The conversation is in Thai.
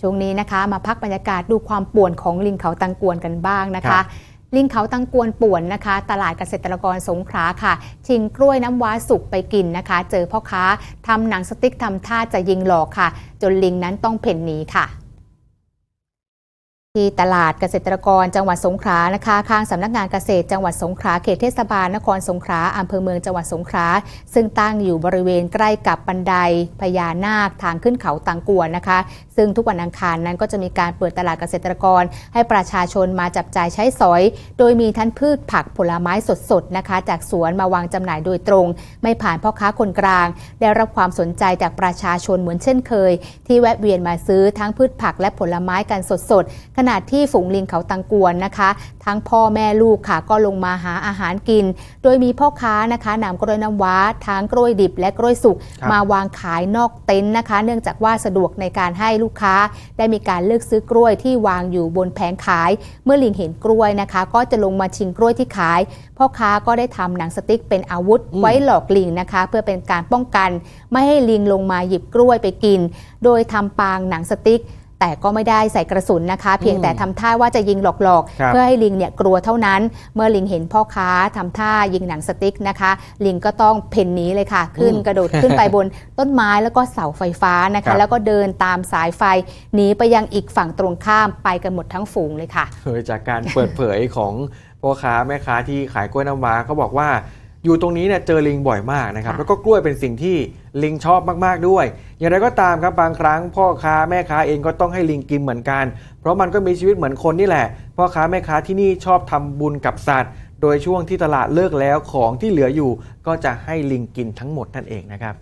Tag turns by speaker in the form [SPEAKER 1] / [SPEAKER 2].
[SPEAKER 1] ช่วงนี้นะคะ มาพักบรรยากาศดูความป่วนของลิงเขาตังกวนกันบ้างนะ
[SPEAKER 2] ครั
[SPEAKER 1] คะ
[SPEAKER 2] บ
[SPEAKER 1] ลิงเขาตังกวนป่วนนะคะ ตลาดเกษตรกรสงขลาค่ะ ชิงกล้วยน้ำว้าสุกไปกินนะคะ เจอพ่อค้าทำหนังสติ๊กทำท่าจะยิงหลอกค่ะ จนลิงนั้นต้องเพ่นหนีค่ะ ที่ตลาดเกษตรกรจังหวัดสงขลานะคะข้างสำนักงานเกษตรจังหวัดสงขลาเขตเทศบาลนครสงขลาอำเภอเมืองจังหวัดสงขลาซึ่งตั้งอยู่บริเวณใกล้กับบันไดพญานาคทางขึ้นเขาตังกวนนะคะ ซึ่งทุกวันอังคารนั้นก็จะมีการเปิดตลาดเกษตรกร ให้ประชาชนมาจับจ่ายใช้สอย โดยมีทั้งพืชผักผลไม้สดๆนะคะ จากสวนมาวางจำหน่ายโดยตรง ไม่ผ่านพ่อค้าคนกลาง ได้รับความสนใจจากประชาชนเหมือนเช่นเคย ที่แวะเวียนมาซื้อทั้งพืชผักและผลไม้กันสดๆขณะที่ฝูงลิงเขาตังกวนนะคะ ทั้งพ่อแม่ลูกค่ะก็ลงมาหาอาหารกิน โดยมีพ่อค้านะคะนำกล้วยน้ำว้าทั้งกล้วยดิบและกล้วยสุก
[SPEAKER 2] ครับ
[SPEAKER 1] มาวางขายนอกเต็นท์นะคะ เนื่องจากว่าสะดวกในการให้ลูกค้า ได้มีการเลือกซื้อกล้วยที่วางอยู่บนแผงขาย เมื่อลิงเห็นกล้วยนะคะ ก็จะลงมาชิงกล้วยที่ขาย พ่อค้าก็ได้ทำหนังสติ๊กเป็นอาวุธ
[SPEAKER 2] อืม
[SPEAKER 1] ไว้หลอกลิงนะคะ เพื่อเป็นการป้องกัน ไม่ให้ลิงลงมาหยิบกล้วยไปกิน โดยทำปางหนังสติ๊ก แต่ก็ไม่ได้ใส่กระสุนนะคะ เพียงแต่ทำท่าว่าจะยิงหลอก
[SPEAKER 2] ครับ
[SPEAKER 1] ๆเพื่อให้ลิงเนี่ยกลัวเท่านั้น เมื่อลิงเห็นพ่อค้าทำท่ายิงหนังสติ๊กนะคะ ลิงก็ต้องเพ่นหนีเลยค่ะ ขึ้น
[SPEAKER 2] อืม
[SPEAKER 1] กระโดดขึ้นไปบนต้นไม้แล้วก็เสาไฟฟ้านะ
[SPEAKER 2] ครั
[SPEAKER 1] คะ
[SPEAKER 2] บ
[SPEAKER 1] แล้วก็เดินตามสายไฟหนีไปยังอีกฝั่งตรงข้ามไปกันหมดทั้งฝูงเลยค่ะ
[SPEAKER 2] เผยจากการเปิดเผยของพ่อค้าแม่ค้าที่ขายกล้วยน้ำว้าเขาบอกว่า อยู่ตรงนี้เนี่ยเจอลิงบ่อยมากนะครับ
[SPEAKER 1] ค่ะ
[SPEAKER 2] แล้วก็กล้วยเป็นสิ่งที่ลิงชอบมากๆด้วย อย่างไรก็ตามครับบางครั้งพ่อค้าแม่ค้าเองก็ต้องให้ลิงกินเหมือนกัน เพราะมันก็มีชีวิตเหมือนคนนี่แหละ พ่อค้าแม่ค้าที่นี่ชอบทำบุญกับสัตว์ โดยช่วงที่ตลาดเลิกแล้วของที่เหลืออยู่ ก็จะให้ลิงกินทั้งหมดนั่นเองนะครับ